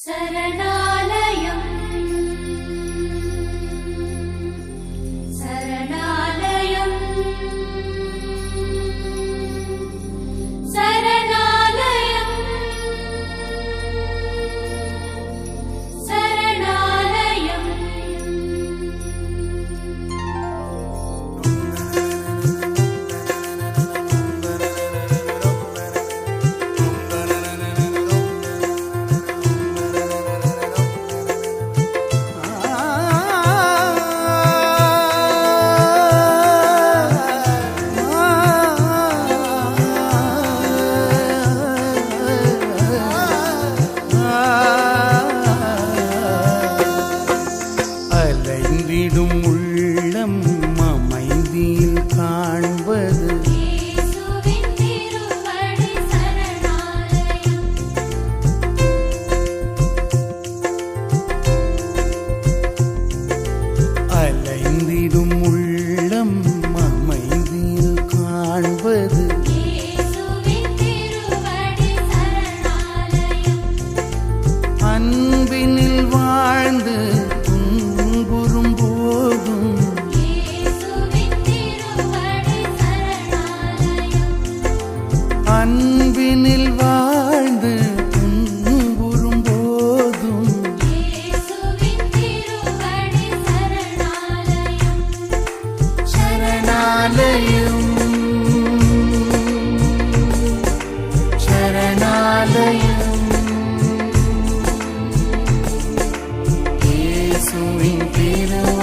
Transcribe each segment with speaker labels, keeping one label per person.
Speaker 1: சரணாலய ശരണാലയം ശരണാലയം യേശുവിൻ തിരുവ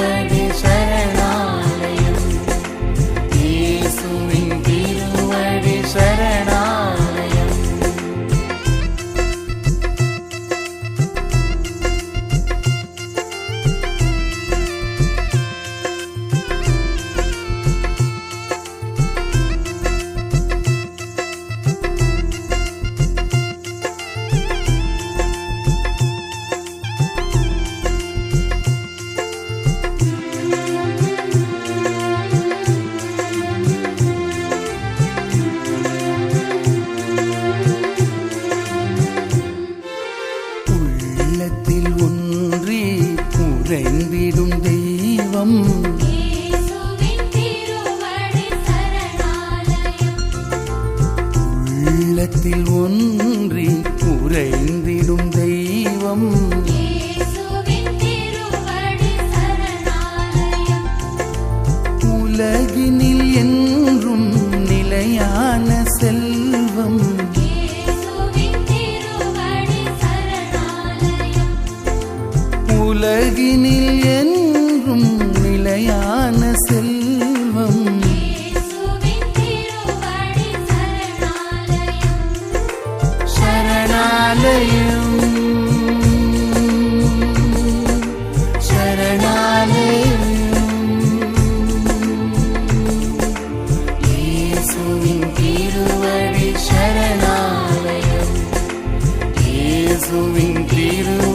Speaker 1: நேரத்தில் ஒன்றி உறைந்திடும் தெய்வம். உலகினில் என்றும் நிலையான செல்வம். உலகினில் என்றும் நிலையான
Speaker 2: சரணாலயம்.
Speaker 1: சரணாலயம். இயேசுவின் திருவடி சரணாலயம். இயேசுவின்
Speaker 2: திரு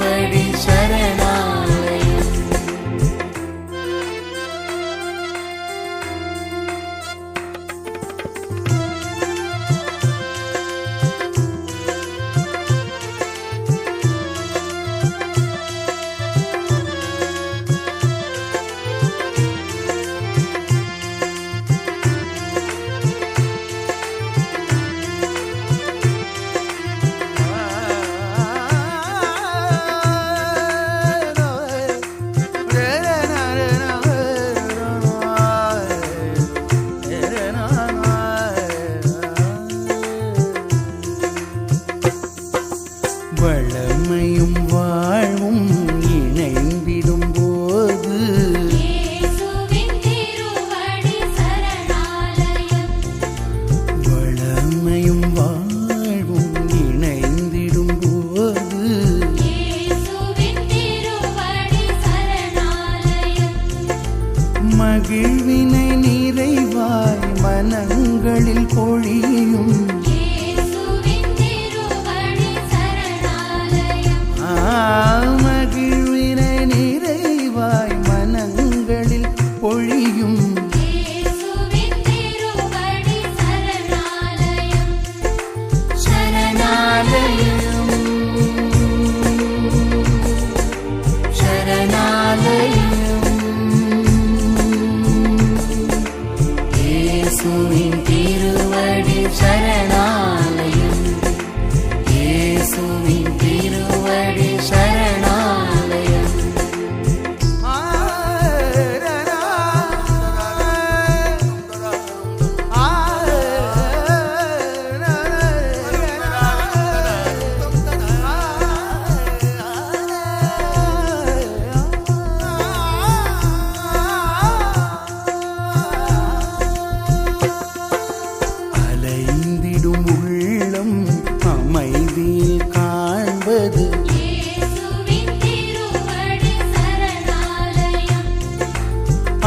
Speaker 2: gasoline.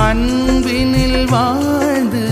Speaker 1: அன்பினில் வாழ்ந்து